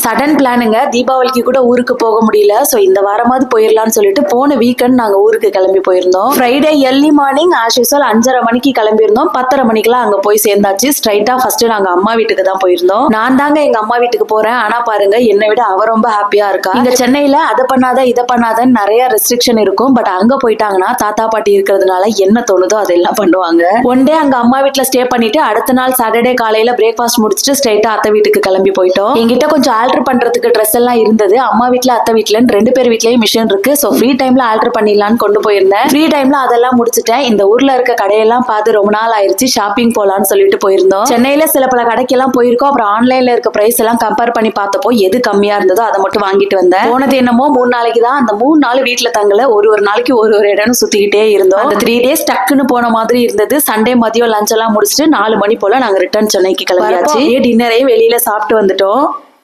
Sudden பிளானுங்க தீபாவளிக்கு கூட ஊருக்கு போக முடியல. ஸோ இந்த வாரமாவது போயிடலாம்னு சொல்லிட்டு போன வீக்கெண்ட் நாங்கள் ஊருக்கு கிளம்பி போயிருந்தோம். Friday early morning as usual அஞ்சரை மணிக்கு கிளம்பியிருந்தோம். பத்தரை மணிக்கெல்லாம் அங்கே போய் சேர்ந்தாச்சு. ஸ்ட்ரைட்டாக ஃபர்ஸ்ட் நாங்கள் அம்மா வீட்டுக்கு தான் போயிருந்தோம். நான் தாங்க எங்க அம்மா வீட்டுக்கு போறேன். ஆனா பாருங்க என்னை விட அவ ரொம்ப ஹாப்பியா இருக்கா. இங்க சென்னையில அதை பண்ணாத இதை பண்ணாதன்னு நிறைய ரெஸ்ட்ரிக்ஷன் இருக்கும். பட் அங்க போயிட்டாங்கன்னா தாத்தா பாட்டி இருக்கிறதுனால என்ன தோணுதோ அதெல்லாம் பண்ணுவாங்க. ஒன் டே அங்க அம்மா வீட்டில் ஸ்டே பண்ணிட்டு அடுத்த நாள் சாட்டர்டே காலையில பிரேக்ஃபாஸ்ட் முடிச்சுட்டு ஸ்ட்ரைட்டா அத்தை வீட்டுக்கு கிளம்பி போயிட்டோம். எங்கிட்ட கொஞ்சம் ஆல்டர் பண்ணுறதுக்கு ட்ரெஸ் எல்லாம் இருந்தது. அம்மா வீட்டில் அத்தை வீட்லன்னு ரெண்டு பேர் வீட்லயும் மிஷின் இருக்கு. ஸோ ஃப்ரீ டைம்ல ஆல்டர் பண்ணிடலாம்னு கொண்டு போயிருந்தேன். ஃப்ரீ டைம்ல அதெல்லாம் முடிச்சுட்டேன். இந்த ஊர்ல இருக்க கடையெல்லாம் பார்த்து ரொம்ப நாள் ஆயிடுச்சு ஷாப்பிங் போகலான்னு சொல்லிட்டு போயிருந்தோம். சென்னையில சில பல கடைக்கெல்லாம் போயிருக்கோம். அப்புறம் ஆன்லைன்ல இருக்க பிரைஸ் எல்லாம் கம்பேர் பண்ணி பார்த்தப்போ எது கம்மியா இருந்ததோ அதை மட்டும் வாங்கிட்டு வந்தேன். போனது என்னமோ மூணு நாளைக்கு தான். அந்த மூணு நாள் வீட்டில் தங்கல. ஒரு ஒரு நாளைக்கு ஒரு ஒரு இடம்னு சுத்திக்கிட்டே இருந்தோம். அந்த த்ரீ டேஸ் டக்குன்னு போன மாதிரி இருந்தது. சண்டே மதியம் லஞ்ச் எல்லாம் முடிச்சுட்டு நாலு மணி போல நாங்க ரிட்டர்ன் சென்னைக்கு கிளம்பியாச்சு. டின்னரையும் வெளியில சாப்பிட்டு வந்துட்டோம்.